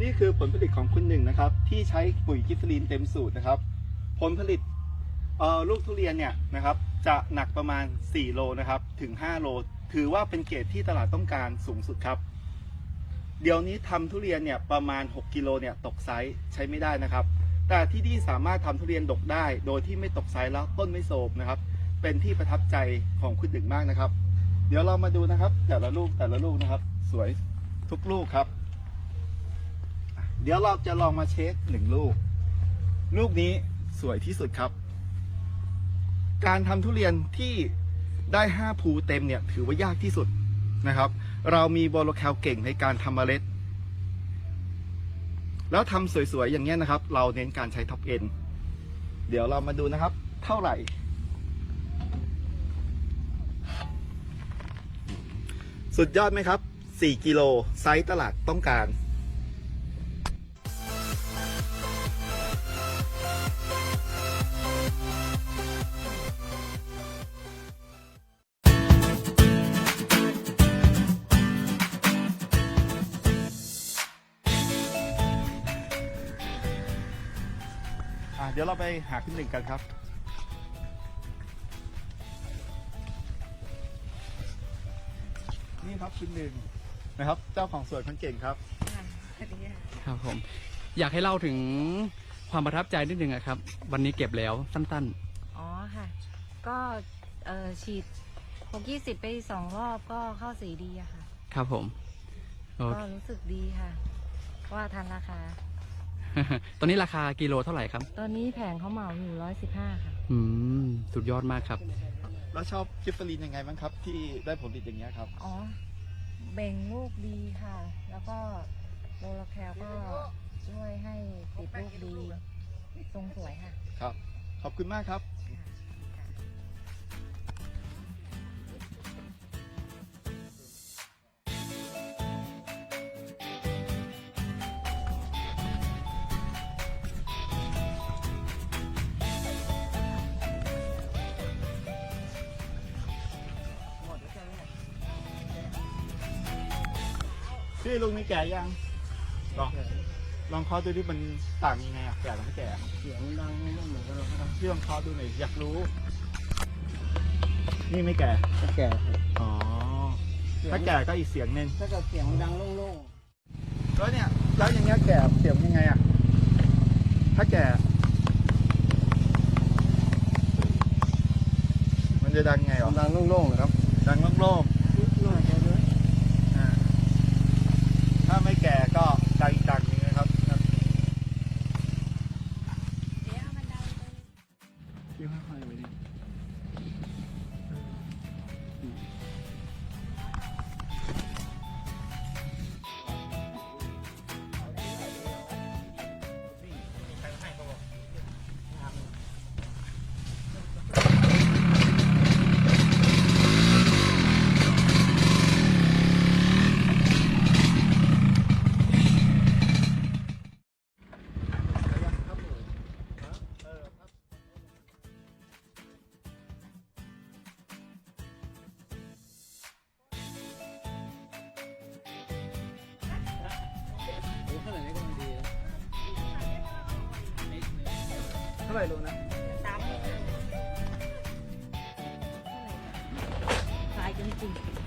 นี่คือผลผลิตของคุณหนึ่งนะครับ ที่ใช้ปุ๋ยกิฟลีนเต็มสูตรนะครับ ผลผลิตลูกทุเรียนเนี่ยนะครับจะหนักประมาณ 4 โลนะครับถึง 5 โล ถือว่าเป็นเกรดที่ตลาดต้องการสูงสุดครับ เดี๋ยวนี้ทำทุเรียนเนี่ยประมาณ 6 กิโลเนี่ยตกไซส์ใช้ไม่ได้นะครับ แต่ที่นี่สามารถทำทุเรียนดกได้ โดยที่ไม่ตกไซส์แล้วต้นไม่โทมนะครับ เป็นที่ประทับใจของคุณหนึ่งมากนะครับ เดี๋ยวเรามาดูนะครับ แต่ละลูกแต่ละลูกนะครับ สวยทุกลูกครับ เดี๋ยวเราจะลองมาเช็คหนึ่งลูก ลูกนี้สวยที่สุดครับ การทำทุเรียนที่ได้5ภูเต็มเนี่ยถือว่ายากที่สุดนะครับ เรามีโบโลแคลเก่งในการทำเมล็ด แล้วทำสวยๆ อย่างเงี้ยนะครับ เราเน้นการใช้ท็อปเอ็นเดี๋ยวเรามาดูนะครับ เท่าไหร่ สุดยอดไหมครับ 4 กิโลไซส์ตลาดต้องการ อะเดี๋ยวเราไปหาคุณหนึ่งกันครับ นี่ครับคุณหนึ่งนะครับ เจ้าของสวนคนเก่งครับค่ะสวัสดีค่ะครับผม อยากให้เล่าถึงความประทับใจนิดนึงอะครับ วันนี้เก็บแล้วสั้น อ๋อค่ะ ก็เอ่อฉีดหกยี่สิบไปสองรอบก็เข้าสีดีอะค่ะ ๆ ครับผมโอก็รู้สึกดีค่ะ ว่าทันราคา ตอนนี้ราคากิโลเท่าไหร่ครับ ตอนนี้แผงเขาเหมาอยู่ร้อยสิบห้าค่ะ อืม สุดยอดมากครับ แล้วชอบกิฟเฟอรีนยังไงบ้างครับ ที่ได้ผลผลิตอย่างเงี้ยครับ อ๋อ เบ่งลูกดีค่ะ แล้วก็โลลาแคลก็ช่วยให้ติดลูกดี ทรงสวยค่ะ ครับ ขอบคุณมากครับ พี่ลุงนี่แก่ยังลองลองเคาะดูที่มันต่างยังไงอะแก่กับไม่แก่อะเสียงดังไม่เหมือนกันหรอกครับพี่ลองเคาะดูหน่อยอยากรู้ นี่ไม่แก่ถ้าแก่อ๋อ ถ้าแก่ก็อีกเสียงหนึงถ้าเกิดเสียงดังโล่งแล้วเนี่ยแล้วอย่างเงี้ยแก่เสียงยังไงอะถ้าแก่ มันจะดังไงๆหรอดังโล่งๆนะครับ ดังโล่ง น่าจะด้วย ๆอ่าถ้าไม่แก่ก็ดังอีกดังหนึงนะครับพี่ ค่อยๆไปดิาไหร่โลนะสามขายจริงๆ